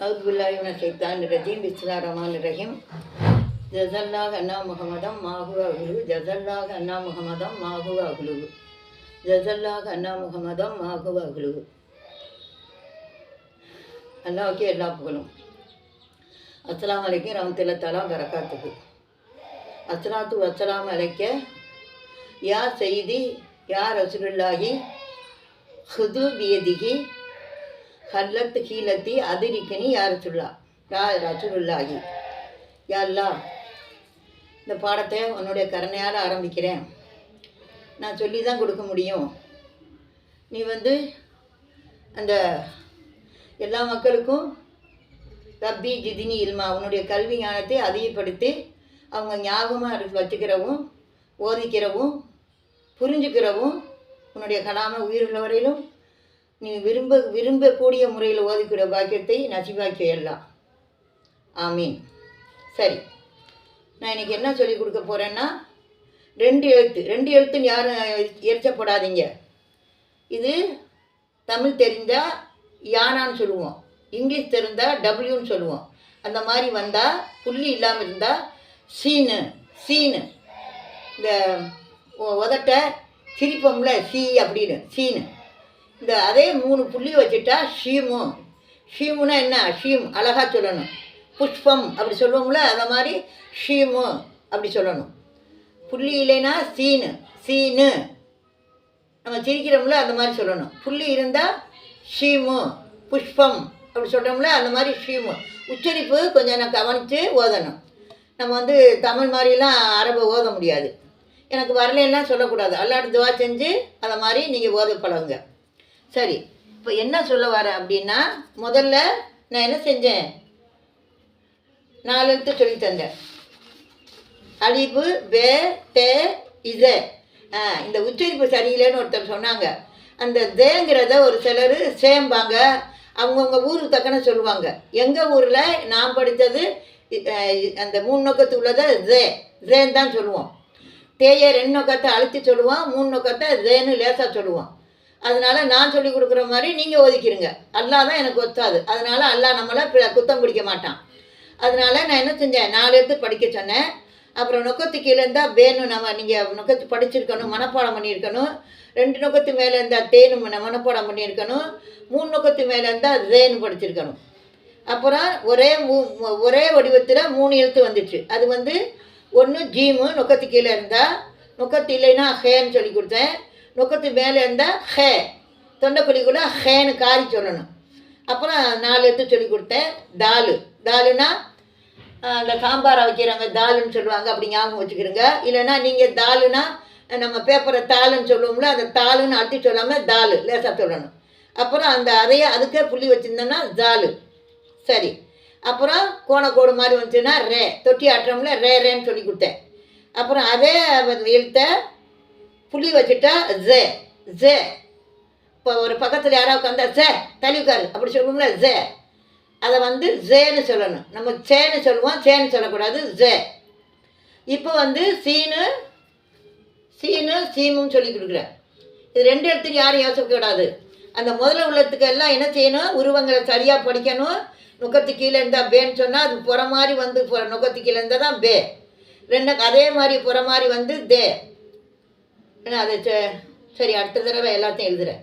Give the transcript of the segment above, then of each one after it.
அவுதுல்லாஹிமின சைத்தான் ரஜீம் பிஸ்லா ரஹ்மான் ரஹீம். ஜசல்லாஹ் அண்ணா முகமதம் மாஹுவா குலு ஜஸல்லாஹ் அண்ணா முகமதம் மாஹுவா குலு ஜஸல்லாஹ் அண்ணா முகமதம் மாஹுவா குலு அல்லாவுக்கே எல்லா புகழும். அஸ்லாம் அலைக்கும் ரமத்துல தலா வரக்காத்துக்கு அஸ்லாத்து அஸ்லாம் அலைக்க யார் செய்தி யார் ரசூலுல்லாஹி ஹுது பியதிகி ஹர்லத் ஹீலத்தி அதிரிக்கணி யா ரசுல்லா யா ரசூலுல்லாஹி யா இந்த பாடத்தை உன்னுடைய கருணையால் ஆரம்பிக்கிறேன். நான் சொல்லி தான் கொடுக்க முடியும். நீ வந்து அந்த எல்லா மக்களுக்கும் ரப்பி ஜிதினி இல்மா உன்னுடைய கல்வி ஞானத்தை அதிகப்படுத்தி அவங்க ஞாபகமாக வச்சுக்கிறவும் ஓதிக்கிறவும் புரிஞ்சுக்கிறவும் உன்னுடைய கலாமை உயிருள்ள வரையிலும் நீங்கள் விரும்ப விரும்பக்கூடிய முறையில் ஓதிக்கிற பாக்கியத்தை நசிவாக்கி எல்லாம் ஆமீன். சரி. நான் இன்றைக்கி என்ன சொல்லி கொடுக்க போகிறேன்னா ரெண்டு எழுத்து. ரெண்டு எழுத்துன்னு யாரும் எரிச்சப்படாதீங்க. இது தமிழ் தெரிஞ்சால் யானான்னு சொல்லுவோம். இங்கிலீஷ் தெரிந்தால் டபிள்யூன்னு சொல்லுவோம். அந்த மாதிரி வந்தால் புள்ளி இல்லாமல் இருந்தால் சீனு சீனு. இந்த உதட்ட சிரிப்போம்ல சி அப்படின்னு சீனு. இந்த அதே மூணு புள்ளி வச்சுட்டா ஷீமு. ஷீமுனா என்ன? ஷீம் அழகாக சொல்லணும். புஷ்பம் அப்படி சொல்லுவோம்ல அந்த மாதிரி ஷீமு அப்படி சொல்லணும். புள்ளி இல்லைன்னா சீனு. சீனு. நம்ம சிரிக்கிறோம்ல அந்த மாதிரி சொல்லணும். புள்ளி இருந்தால் ஷீமு. புஷ்பம் அப்படி சொல்கிறோம்ல அந்த மாதிரி ஷீமு. உச்சரிப்பு கொஞ்சம் நான் கவனித்து ஓதணும். நம்ம வந்து தமிழ் மாதிரிலாம் அரபை ஓத முடியாது. எனக்கு வரலைன்னா சொல்லக்கூடாது. அல்லாட்டு துவா செஞ்சு அதை மாதிரி நீங்கள் ஓத பழகுங்க. சரி இப்போ என்ன சொல்ல வரேன் அப்படின்னா முதல்ல நான் என்ன செஞ்சேன்? நாலு எழுத்து சொல்லி தந்தேன். அழிப்பு பே தே இத இந்த உச்சரிப்பு சரியில்லைன்னு ஒருத்தர் சொன்னாங்க. அந்த தேங்கிறத ஒரு சிலர் சேம்பாங்க. அவங்கவுங்க ஊருக்கு தக்கன சொல்லுவாங்க. எங்கள் ஊரில் நான் படித்தது அந்த மூணு நோக்கத்து உள்ளதை ஜே ஜேன்னு தான் சொல்லுவோம். தேயை ரெண்டு நோக்கத்தை அழுத்தி சொல்லுவோம் மூணு நோக்கத்தை ஜேன்னு லேசாக சொல்லுவோம் அதனால நான் சொல்லி கொடுக்குற மாதிரி நீங்கள் ஒதுக்கிடுங்க அல்லா தான் எனக்கு ஒத்தாது. அதனால அல்லா நம்மளை குத்தம் பிடிக்க மாட்டான். அதனால நான் என்ன செஞ்சேன்? நாலு எடுத்து படிக்க சொன்னேன். அப்புறம் நொக்கத்து கீழே இருந்தால் வேணும் நம்ம நீங்கள் நொக்கத்து படிச்சிருக்கணும் மனப்பாடம் பண்ணியிருக்கணும். ரெண்டு நொக்கத்து மேலே இருந்தால் தேனு மனப்பாடம் பண்ணியிருக்கணும். மூணு நொக்கத்து மேலே இருந்தால் ரேனு படிச்சிருக்கணும். அப்புறம் ஒரே மூ- ஒரே வடிவத்தில் மூணு எழுத்து வந்துச்சு. அது வந்து ஒன்று ஜீமு நொக்கத்து கீழே இருந்தால் நொக்கத்து இல்லைன்னா ஹேன்னு சொல்லி கொடுத்தேன். நொக்கத்து மேலே இருந்தால் ஹே. தொண்டைக்குழிக்குள்ள ஹேன்னு காரி சொல்லணும். அப்புறம் நாலு எடுத்து சொல்லி கொடுத்தேன். தாலு. தாலுனா அந்த சாம்பாரை வைக்கிறாங்க தாலுன்னு சொல்லுவாங்க அப்படி ஞாபகம் வச்சுக்கிறோங்க இல்லைன்னா நீங்கள் தாலுனா நம்ம பேப்பரை தாளுன்னு சொல்லுவோம்ல அந்த தாளுன்னு அழுத்தி சொல்லாமல் தாலு லேசாக சொல்லணும். அப்புறம் அந்த அதையே அதுக்கே புள்ளி வச்சுருந்தோன்னா தாலு. சரி. அப்புறம் கோணக்கோடு மாதிரி வந்துச்சுன்னா ரே. தொட்டி ஆட்டுறோம்ல ரே ரேன்னு சொல்லி கொடுத்தேன். அப்புறம் அதே எழுத்தை புள்ளி வச்சுட்டா ஜே ஜே இப்போ ஒரு பக்கத்தில் யாராவது உட்காந்தா ஜே தள்ளி அப்படி சொல்லுவோம்ல ஜே அதை வந்து ஜேன்னு சொல்லணும். நம்ம சேன்னு சொல்லுவோம். சேன்னு சொல்லக்கூடாது. ஜே இப்போ வந்து சீனு சீனு சீமும் சொல்லி கொடுக்குறேன் இது ரெண்டு இடத்துக்கு யாரும் யோசிக்கக்கூடாது அந்த முதல்ல உள்ளத்துக்கு எல்லாம் என்ன செய்யணும்? உருவங்களை சரியாக படிக்கணும். நுக்கத்து கீழே இருந்தால் பேன்னு சொன்னால் அது புற மாதிரி வந்து நுக்கத்து கீழே இருந்தால் தான் பே ரெண்டு அதே மாதிரி புற மாதிரி வந்து தே ஏன்னா அது சரி அடுத்த தடவை எல்லாத்தையும் எழுதுறேன்.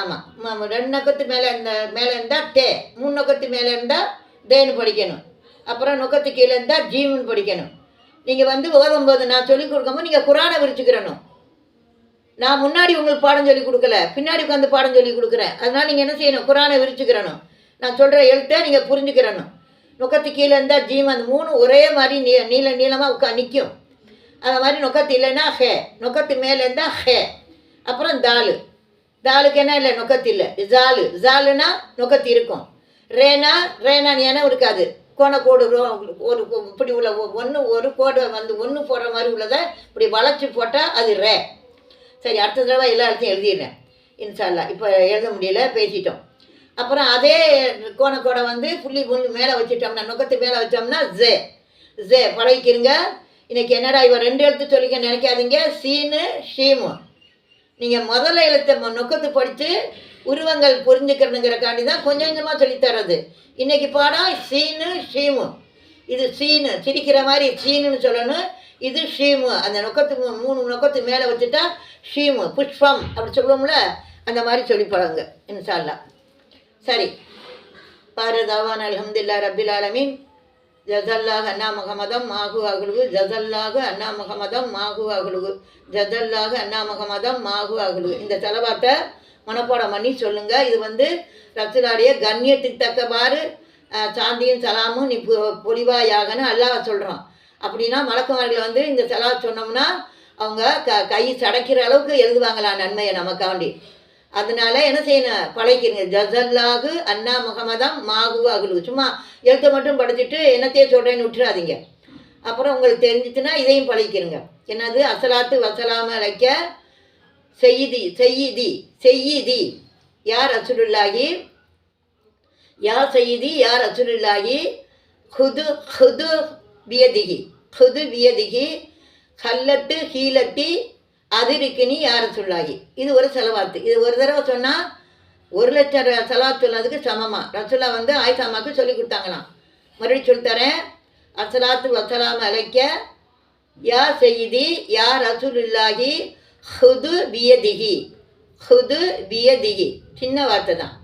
ஆமாம் ரெண்டு நொக்கத்து மேலே இருந்தால் மேலே இருந்தால் டே மூணு நொக்கத்து மேலே இருந்தால் தேன்னு படிக்கணும். அப்புறம் நொக்கத்து கீழே இருந்தால் ஜீவன் படிக்கணும். நீங்கள் வந்து ஓதும்போது நான் சொல்லிக் கொடுக்கும்போது நீங்கள் குரானை விரிச்சுக்கிறணும். நான் முன்னாடி உங்களுக்கு பாடம் சொல்லி கொடுக்கல பின்னாடி உட்காந்து பாடம் சொல்லி கொடுக்குறேன். அதனால் நீங்கள் என்ன செய்யணும்? குரானை விரிச்சுக்கிறணும். நான் சொல்கிற எழுத்தை நீங்கள் புரிஞ்சுக்கிறணும். நுக்கத்து கீழே இருந்தால் ஜீவன் அந்த மூணு ஒரே மாதிரி நீ நீள நீளமாக உட்கா நிற்கும் அந்த மாதிரி நொக்கத்து இல்லைன்னா ஹே நொக்கத்து மேலே இருந்தால் ஹே. அப்புறம் தாலு. தாலுக்கு என்ன இல்லை? நொக்கத்து இல்லை. ஜாலு. ஜாலுனா நொக்கத்து இருக்கும். ரேனா ரேனா ஏன்னா இருக்காது. கோணக்கோடு ரோ- ஒரு இப்படி உள்ள ஒன்று ஒரு கோடு வந்து ஒன்று போடுற மாதிரி உள்ளதை இப்படி வளைச்சி போட்டால் அது ரே. சரி அடுத்த தடவை எல்லா இடத்தையும் எழுதிடுறேன். இன்ஷால்லா இப்போ எழுத முடியல பேசிட்டோம். அப்புறம் அதே கோணக்கோடை வந்து புள்ளி புள்ளி மேலே வச்சுட்டோம்னா நுகத்து மேலே வச்சோம்னா ஜே. ஜே. பழகிக்கிறங்க இன்னைக்கு என்னடா இவன் ரெண்டு எழுத்து சொல்லிக்க நினைக்காதீங்க? சீனு ஷீமு. நீங்கள் முதல்ல எழுத்த நொக்கத்து படித்து உருவங்கள் புரிஞ்சுக்கிறதுங்கிறக்காண்டி தான் கொஞ்சம் கொஞ்சமாக சொல்லித்தர்றது. இன்னைக்கு பாடம் சீனு ஷீமு. இது சீனு. சிரிக்கிற மாதிரி சீனுன்னு சொல்லணும். இது ஷீமு. அந்த நொக்கத்துக்கு மூணு நொக்கத்துக்கு மேலே வச்சுட்டா ஷீமு. புஷ்பம் அப்படி சொல்லுவோம்ல அந்த மாதிரி சொல்லி பழங்க இன்ஷால்லா சரி. பாரதாவான் அலமதுல்லா ரபில் ஆலமீன். ஜதல்லாக அண்ணா முகமதம் மாகு அகுலுகு ஜதல்லாக அண்ணா முகமதம் மாகு அகுலுகு ஜதல்லாக அண்ணா முகமதம் மாகு அகுலுகு இந்த செலவாத்தை மனப்பாடம் பண்ணி சொல்லுங்க. இது வந்து ரத்துலாடைய கண்ணியத்துக்கு தக்கவாறு சாந்தியும் சலாமும் நீ பொ- பொலிவாயாகன்னு அல்லாஹ் சொல்கிறோம் அப்படின்னா மலக்குமார்கள் வந்து இந்த செலா சொன்னோம்னா அவங்க க கை சடைக்கிற அளவுக்கு எழுதுவாங்களா நன்மையை நமக்காண்டி. அதனால என்ன செய்யணும் பழைக்கிறீங்க ஜசல்லாகு அண்ணா முகமதம் மாகு அகுலு சும்மா எழுத்தை மட்டும் படிச்சுட்டு என்னத்தையே சொல்கிறேன்னு விட்டுறாதீங்க. அப்புறம் உங்களுக்கு தெரிஞ்சிச்சுன்னா இதையும் பழகிக்கிறங்க என்னது? அசலாத்து வசலாம அழைக்க செய்தி செய்தி செய்தி. யார் அசுருல்லாகி யார் செய்தி யார் அசுருல்லாகி ஹுது ஹுது வியதிகி ஹுது வியதிகி கல்லட்டு ஹீலட்டி அதிருக்கினி யார் சொல்லாகி? இது ஒரு செலவாத்து. இது ஒரு தடவை சொன்னால் ஒரு லட்சம் ர- செலவாத் சொன்னதுக்கு சமமாக ரசுல்லா வந்து ஆயிஷாமாக்கு சொல்லி கொடுத்தாங்களாம். மறுபடியும் சொல்லித்தரேன் அசலாத்து வசலாம் அழைக்க யா செய்தி யா ரசூலுல்லாஹி ஹுது வியதிகி ஹுது வியதிகி சின்ன வார்த்தை தான்.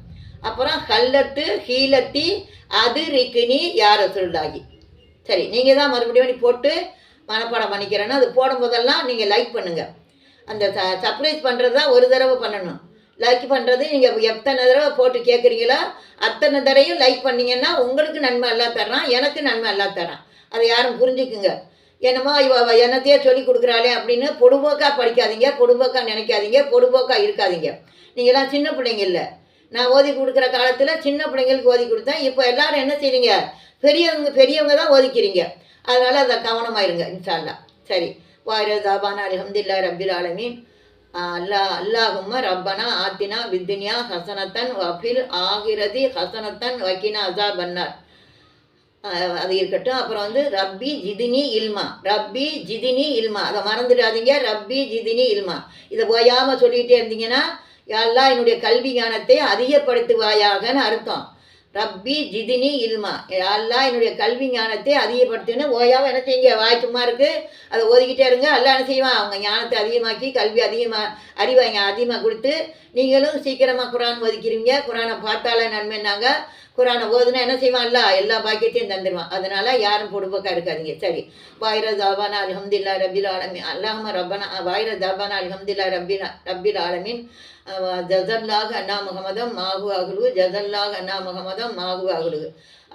அப்புறம் ஹல்லத்து ஹீலத்தி அது ரிக்கினி யா ரசூலுல்லாஹி. சரி நீங்கள் தான் மறுபடியும் போட்டு மனப்பாடம் பண்ணிக்கிறேன்னா அது போடும்போதெல்லாம் நீங்கள் லைக் பண்ணுங்கள் அந்த ச சர்ப்ரைஸ் பண்ணுறது தான் ஒரு தடவை பண்ணணும். லைக் பண்ணுறது நீங்கள் எத்தனை தடவை போட்டு கேட்குறீங்களோ அத்தனை தடவையும் லைக் பண்ணீங்கன்னா உங்களுக்கு நன்மை எல்லாம் தர்றான் எனக்கு நன்மை எல்லாம் தரான் அதை யாரும் புரிஞ்சுக்குங்க. என்னமோ இவ என்னத்தையே சொல்லி கொடுக்குறாளே அப்படின்னு பொடுபோக்காக படிக்காதீங்க பொடுபோக்காக நினைக்காதீங்க பொடுபோக்காக இருக்காதீங்க. நீங்களாம் சின்ன பிள்ளைங்க இல்லை. நான் ஓதி கொடுக்குற காலத்தில் சின்ன பிள்ளைங்களுக்கு ஓதி கொடுத்தேன். இப்போ எல்லாரும் என்ன செய்கிறீங்க பெரியவங்க பெரியவங்க தான் ஓதிக்கிறீங்க. அதனால் அதை கவனமாக இருங்க இன்ஷால்லா சரி. வாயிர தாபானா அல்ஹம்துல்லா ரபில் ஆலமீன் அல்லா அல்லாஹும்ம ரப்பனா ஆத்தினா வித்தினியா ஹசனத்தன் வஃபில் ஆகிரதி ஹசனத்தன் வக்கினா அசா பன்னார் அது இருக்கட்டும். அப்புறம் வந்து ரப்பி ஜிதினி இல்மா. ரப்பி ஜிதினி இல்மா. அதை மறந்துடாதீங்க. ரப்பி ஜிதினி இல்மா. இதை ஓயாமல் சொல்லிகிட்டே இருந்தீங்கன்னா எல்லாம் என்னுடைய கல்வி ஞானத்தை அதிகப்படுத்துவாயாகன்னு அர்த்தம். ரப்பி ஜிதினி இல்மா. எல்லாம் என்னுடைய கல்வி ஞானத்தை அதிகப்படுத்தினு ஓயாவும் என்ன செய்யுங்க? வாய் சும்மா இருக்கு. அதை ஓதிக்கிட்டே இருங்க. எல்லாம் என்ன செய்வான்? அவங்க ஞானத்தை அதிகமாக்கி கல்வி அதிகமாக அறிவை அதிகமாக கொடுத்து நீங்களும் சீக்கிரமாக குரான் ஒதுக்கிறீங்க. குரானை பார்த்தாலே நன்மைன்னாங்க குரானை ஓதுனா என்ன செய்வான்ல எல்லா பாக்கியத்தையும் தந்துடுவான் அதனால யாரும் பொடுப்பக்கா இருக்காதீங்க. சரி. வாயிர தாபானா அல்ஹம்துல்லா ரபில் ஆலமின். அல்லாஹம ரப்பனா வாயிர தாபானா அல்ஹம்துல்லா ரபில் ரபில் ஆலமின். அஹ் அண்ணா முகமதம் மாகு அகுலு ஜசல்லாக அண்ணா முகமதம் மாகு அகுலு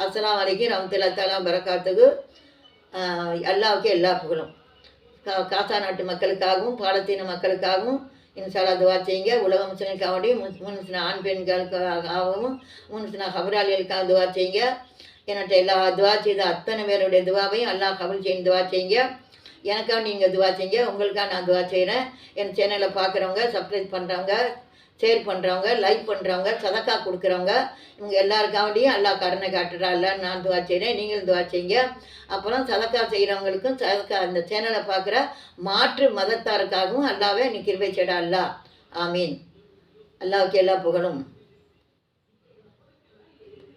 அஸ்ஸலாமு அலைக்கும் ரஹ்மத்துல்லாஹி பரக்காத்துக்கு அல்லாவுக்கு எல்லா புகழும். கா காசா நாட்டு மக்களுக்காகவும் பாலத்தீன மக்களுக்காகவும் இன்சாலா துவா செய்யுங்க. உலக முஸ்லிம்காகவும் முன்சின ஆண் பெண்களுக்காகவும் முன்சின ஹபராளிகளுக்காக துவா செய்யுங்க. என்கிட்ட எல்லா துவா செய்த அத்தனை பேருடைய துவாவையும் அல்லாஹ் கபல் செய்யும் துவா செய்யுங்க. எனக்காக நீங்கள் துவா செய்யுங்க உங்களுக்காக நான் துவா செய்கிறேன் என் சேனலை பார்க்குறவங்க சப்ஸ்கிரைப் பண்ணுறவங்க ஷேர் பண்ணுறவங்க லைக் பண்ணுறவங்க சதக்கா கொடுக்குறவங்க இவங்க எல்லாருக்காண்டியும் எல்லா கருணை காட்டுறா. இல்லைன்னு நான் துவா செய்கிறேன் நீங்களும் துவா செய்யுங்க. அப்புறம் சதக்கா செய்கிறவங்களுக்கும் சதக்கா அந்த சேனலை பார்க்குற மாற்று மதத்தாருக்காகவும் அல்லாவே நீ கிருபை செய்டா அல்லா ஆமீன். அல்லாவுக்கு எல்லா புகழும்.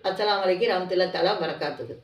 அஸ்லாம் வலைக்கு ரஹ்மத்துல்லாஹி தலா வரக்காத்துக்கு